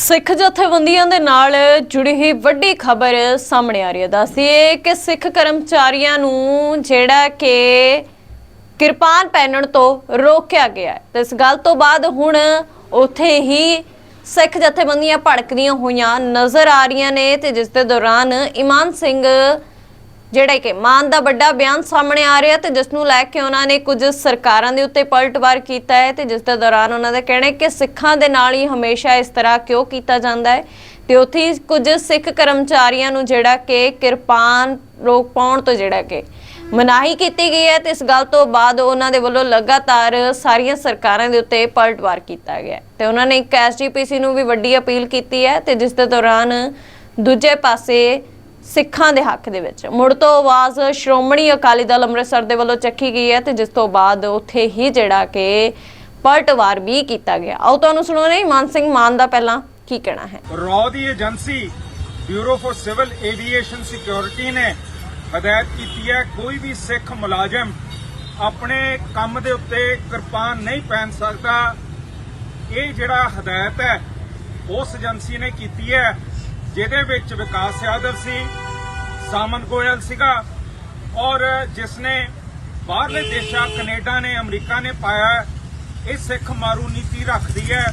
ਸਿੱਖ ਜਥੇਬੰਦੀਆਂ ਦੇ ਨਾਲ ਜੁੜੀ ਹੋਈ ਵੱਡੀ ਖਬਰ ਸਾਹਮਣੇ ਆ ਰਹੀ ਹੈ। ਦੱਸਦੀਏ ਕਿ ਸਿੱਖ ਕਰਮਚਾਰੀਆਂ ਨੂੰ ਜਿਹੜਾ ਕਿ ਕਿਰਪਾਨ ਪਹਿਨਣ ਤੋਂ ਰੋਕਿਆ ਗਿਆ ਹੈ। ਤੇ ਇਸ ਗੱਲ ਤੋਂ ਬਾਅਦ ਹੁਣ ਉੱਥੇ ਹੀ ਸਿੱਖ ਜਥੇਬੰਦੀਆਂ ਭੜਕਦੀਆਂ ਹੋਈਆਂ ਨਜ਼ਰ ਆ ਰਹੀਆਂ ਨੇ ਤੇ ਜਿਸ ਦੇ ਦੌਰਾਨ ਇਮਾਨ ਸਿੰਘ ਜਿਹੜਾ ਕਿ ਮਾਨ ਦਾ ਵੱਡਾ ਬਿਆਨ ਸਾਹਮਣੇ ਆ ਰਿਹਾ ਤੇ ਜਿਸ ਨੂੰ ਲੈ ਕੇ ਉਹਨਾਂ ਨੇ ਕੁਝ ਸਰਕਾਰਾਂ ਦੇ ਉੱਤੇ ਪਲਟਵਾਰ ਕੀਤਾ ਹੈ ਤੇ ਜਿਸ ਦੇ ਦੌਰਾਨ ਉਹਨਾਂ ਦਾ ਕਹਿਣਾ ਹੈ ਕਿ ਸਿੱਖਾਂ ਦੇ ਨਾਲ ਹੀ ਹਮੇਸ਼ਾ ਇਸ ਤਰ੍ਹਾਂ ਕਿਉਂ ਕੀਤਾ ਜਾਂਦਾ ਹੈ ਤੇ ਉੱਥੇ ਕੁਝ ਸਿੱਖ ਕਰਮਚਾਰੀਆਂ ਨੂੰ ਜਿਹੜਾ ਕਿ ਕਿਰਪਾਨ ਰੋਕ ਪਾਉਣ ਤੋਂ ਜਿਹੜਾ ਕਿ ਮਨਾਹੀ ਕੀਤੀ ਗਈ ਹੈ ਤੇ ਇਸ ਗੱਲ ਤੋਂ ਬਾਅਦ ਉਹਨਾਂ ਦੇ ਵੱਲੋਂ ਲਗਾਤਾਰ ਸਾਰੀਆਂ ਸਰਕਾਰਾਂ ਦੇ ਉੱਤੇ ਪਲਟਵਾਰ ਕੀਤਾ ਗਿਆ ਤੇ ਉਹਨਾਂ ਨੇ ਇੱਕ ਐਸਜੀਪੀਸੀ ਨੂੰ ਵੀ ਵੱਡੀ ਅਪੀਲ ਕੀਤੀ ਹੈ ਤੇ ਜਿਸ ਦੇ ਦੌਰਾਨ ਦੂਜੇ ਪਾਸੇ ਸਿੱਖਾਂ ਦੇ ਹੱਕ ਦੇ ਵਿੱਚ। ਮੁੜ ਤੋਂ ਆਵਾਜ਼ ਸ਼੍ਰੋਮਣੀ ਅਕਾਲੀ ਦਲ ਅੰਮ੍ਰਿਤਸਰ ਦੇ ਵੱਲੋਂ ਚੱਕੀ ਗਈ ਹੈ ਤੇ ਜਿਸ ਤੋਂ ਬਾਅਦ ਉੱਥੇ ਹੀ ਜਿਹੜਾ ਕਿ ਪਲਟਵਾਰ ਵੀ ਕੀਤਾ ਗਿਆ। ਆਓ ਤੁਹਾਨੂੰ ਸੁਣਾਉਣੇ ਮਾਨ ਸਿੰਘ ਮਾਨ ਦਾ ਪਹਿਲਾਂ ਕੀ ਕਹਿਣਾ ਹੈ? ਰॉ ਦੀ agency, bureau for civil aviation security ਨੇ ਹਦਾਇਤ ਕੀਤੀ ਹੈ, ਕੋਈ ਵੀ ਸਿੱਖ ਮੁਲਾਜ਼ਮ ਆਪਣੇ ਕੰਮ ਦੇ ਉੱਤੇ ਕਿਰਪਾਨ ਨਹੀਂ ਪਹਿਨ ਸਕਦਾ। ਇਹ ਜਿਹੜਾ ਹਦਾਇਤ ਹੈ, ਉਸ ਏਜੰਸੀ ਨੇ ਕੀਤੀ ਹੈ। ਜਿਹਦੇ ਵਿੱਚ ਵਿਕਾਸ ਯਾਦਵ ਸੀ, ਸਾਮਨ ਗੋਇਲ ਸੀਗਾ, ਔਰ ਜਿਸ ਨੇ ਬਾਹਰਲੇ ਦੇਸ਼ਾਂ, ਕੈਨੇਡਾ ਨੇ, ਅਮਰੀਕਾ ਨੇ ਪਾਇਆ, ਇਹ ਸਿੱਖ ਮਾਰੂ ਨੀਤੀ ਰੱਖਦੀ ਹੈ।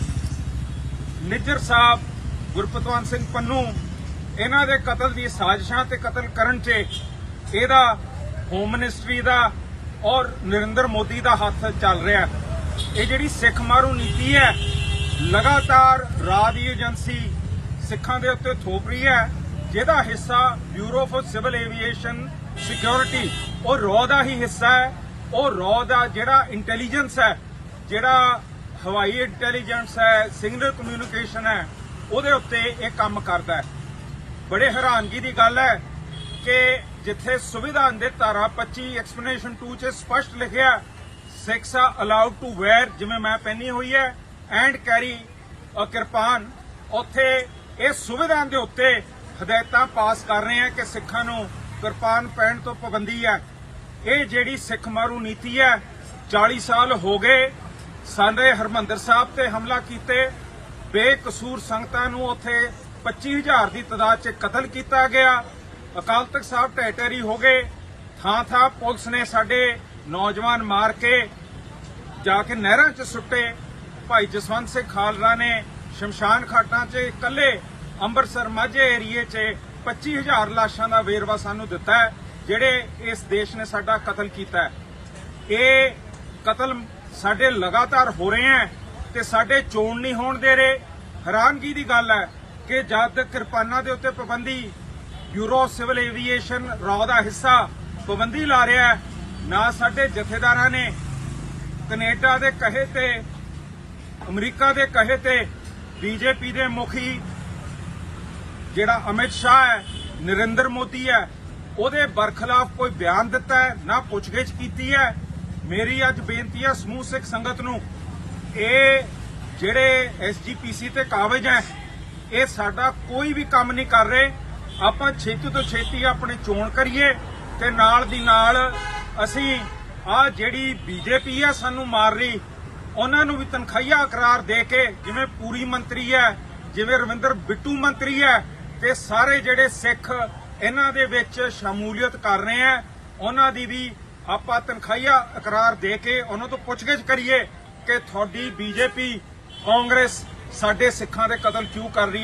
ਨਿੱਜਰ ਸਾਹਿਬ ਗੁਰਪਤਵੰਤ ਸਿੰਘ ਪੰਨੂ, ਇਹਨਾਂ ਦੇ ਕਤਲ ਦੀ ਸਾਜ਼ਿਸ਼ਾਂ ਤੇ ਕਤਲ ਕਰਨ 'ਚ ਇਹਦਾ ਹੋਮ ਮਿਨਿਸਟਰੀ ਦਾ ਔਰ ਨਰਿੰਦਰ ਮੋਦੀ ਦਾ ਹੱਥ ਚੱਲ ਰਿਹਾ ਇਹ ਜਿਹੜੀ ਸਿੱਖ ਮਾਰੂ ਨੀਤੀ ਹੈ, ਲਗਾਤਾਰ ਰਾਹ ਦੀ ਏਜੰਸੀ ਸਿੱਖਾਂ ਦੇ ਉੱਤੇ ਥੋਪ ਰਹੀ ਹੈ, ਜਿਹਦਾ ਹਿੱਸਾ bureau for civil aviation security ਉਹ ਰॉ ਦਾ ਹੀ ਹਿੱਸਾ ਹੈ, ਉਹ ਰੋ ਦਾ ਜਿਹੜਾ ਇੰਟੈਲੀਜੈਂਸ ਹੈ, ਜਿਹੜਾ ਹਵਾਈ ਇੰਟੈਲੀਜੈਂਸ ਹੈ ਸਿਗਨਲ ਕਮਿਊਨੀਕੇਸ਼ਨ ਹੈ, ਉਹਦੇ ਉੱਤੇ ਇਹ ਕੰਮ ਕਰਦਾ ਹੈ। ਬੜੇ ਹੈਰਾਨਗੀ ਦੀ ਗੱਲ ਹੈ ਕਿ ਜਿੱਥੇ ਸੰਵਿਧਾਨ ਦੇ ਧਾਰਾ 25 ਐਕਸਪਲੇਨੇਸ਼ਨ 2 ਚ ਸਪਸ਼ਟ ਲਿਖਿਆ ਸਿਕਸ ਆ ਅਲਾਉਡ ਟੂ ਵੇਅਰ ਜਿਵੇਂ ਮੈਂ ਪਹਿਨੀ ਹੋਈ ਹੈ ਐਂਡ ਕੈਰੀ ਅ ਕਿਰਪਾਨ, ਉੱਥੇ ਇਸ ਸੰਵਿਧਾਨ ਦੇ ਉੱਤੇ ਹਦਾਇਤਾਂ ਪਾਸ ਕਰ ਰਹੇ ਆ ਕਿ ਸਿੱਖਾਂ ਨੂੰ ਕਿਰਪਾਨ ਪਹਿਨ ਤੋਂ ਪਾਬੰਦੀ ਹੈ। ਇਹ ਜਿਹੜੀ ਸਿੱਖ ਮਾਰੂ ਨੀਤੀ ਹੈ 40 ਸਾਲ ਹੋ ਗਏ, ਸਾਡੇ ਹਰਮੰਦਰ ਸਾਹਿਬ ਤੇ ਹਮਲਾ ਕੀਤੇ, ਬੇਕਸੂਰ ਸੰਗਤਾਂ ਨੂੰ ਉੱਥੇ 25000 ਦੀ ਤਦਾਦ 'ਚ ਕਤਲ ਕੀਤਾ ਗਿਆ, ਅਕਾਲ ਤਖਤ ਸਾਹਿਬ ਢਹਿ ਢੇਰੀ ਹੋ ਗਏ, ਥਾਂ ਥਾਂ ਪੁਲਿਸ ਨੇ ਸਾਡੇ ਨੌਜਵਾਨ ਮਾਰ ਕੇ ਜਾ ਕੇ ਨਹਿਰਾਂ 'ਚ ਸੁੱਟੇ। ਭਾਈ ਜਸਵੰਤ ਸਿੰਘ ਖਾਲਰਾ ਨੇ ਸ਼ਮਸ਼ਾਨ ਘਾਟਾਂ 'ਚ ਇਕੱਲੇ ਅੰਮ੍ਰਿਤਸਰ ਮਾਝੇ ਏਰੀਏ 'ਚ 25000 ਲਾਸ਼ਾਂ ਦਾ ਵੇਰਵਾ ਸਾਨੂੰ ਦਿੱਤਾ ਹੈ, ਜਿਹੜੇ ਇਸ ਦੇਸ਼ ਨੇ ਸਾਡਾ ਕਤਲ ਕੀਤਾ ਹੈ। ਇਹ ਕਤਲ ਸਾਡੇ ਲਗਾਤਾਰ ਹੋ ਰਹੇ ਹੈ ਤੇ ਸਾਡੇ ਚੋਣ ਨਹੀਂ ਹੋਣ ਦੇ ਰਹੇ। ਹੈਰਾਨਗੀ ਦੀ ਗੱਲ ਹੈ ਕਿ ਜਦ ਕਿਰਪਾਨਾਂ ਦੇ ਉੱਤੇ ਪਾਬੰਦੀ ਬਿਊਰੋ ਸਿਵਲ ਏਵੀਏਸ਼ਨ ਰੌ ਦਾ ਹਿੱਸਾ ਪਾਬੰਦੀ ਲਾ ਰਿਹਾ ਹੈ, ਨਾ ਸਾਡੇ ਜਥੇਦਾਰਾਂ ਨੇ ਕੈਨੇਡਾ ਦੇ ਕਹੇ ਤੇ, ਅਮਰੀਕਾ ਦੇ ਕਹੇ ਤੇ ਬੀਜੇਪੀ ਦੇ ਮੁਖੀ ਜਿਹੜਾ ਅਮਿਤ ਸ਼ਾਹ ਹੈ, ਨਰਿੰਦਰ ਮੋਦੀ ਹੈ, ਉਹਦੇ ਬਰਖਲਾਫ ਕੋਈ ਬਿਆਨ ਦਿੱਤਾ ਹੈ, ਨਾ ਪੁੱਛਗਿੱਛ ਕੀਤੀ ਹੈ। ਮੇਰੀ ਅੱਜ ਬੇਨਤੀ ਹੈ ਸਮੂਹ ਸਿੱਖ ਸੰਗਤ ਨੂੰ, ਇਹ ਜਿਹੜੇ ਐਸਜੀਪੀਸੀ ਤੇ ਕਾਬਜ ਹੈ, ਇਹ ਸਾਡਾ ਕੋਈ ਵੀ ਕੰਮ ਨਹੀਂ ਕਰ ਰਹੇ। ਆਪਾਂ ਛੇਤੀ ਤੋਂ ਛੇਤੀ ਆਪਣੇ ਚੋਣ ਕਰੀਏ ਤੇ ਨਾਲ ਦੀ ਨਾਲ ਅਸੀਂ ਆ ਜਿਹੜੀ ਬੀਜੇਪੀ ਹੈ ਸਾਨੂੰ ਮਾਰ ਰਹੀ ਉਹਨਾਂ ਨੂੰ ਵੀ ਤਨਖਾਹੀਆ ਕਰਾਰ ਦੇ ਕੇ ਜਿਵੇਂ ਪੂਰੀ ਮੰਤਰੀ ਹੈ, ਜਿਵੇਂ ਰਵਿੰਦਰ ਬਿੱਟੂ ਮੰਤਰੀ ਹੈ ਤੇ ਸਾਰੇ ਜਿਹੜੇ ਸਿੱਖ ਇਹਨਾਂ ਦੇ ਵਿੱਚ ਸ਼ਮੂਲੀਅਤ ਕਰ ਰਹੇ ਆ ਉਹਨਾਂ ਦੀ ਵੀ ਆਪਾਂ ਤਨਖਾਹੀਆ ਇਕਰਾਰ ਦੇ ਕੇ ਉਹਨਾਂ ਤੋਂ ਪੁੱਛਗਿੱਛ ਕਰੀਏ ਕਿ ਤੁਹਾਡੀ ਬੀਜੇਪੀ ਕਾਂਗਰਸ ਸਾਡੇ ਸਿੱਖਾਂ ਦੇ ਕਤਲ ਕਿਉਂ ਕਰ ਰਹੀ ਹੈ।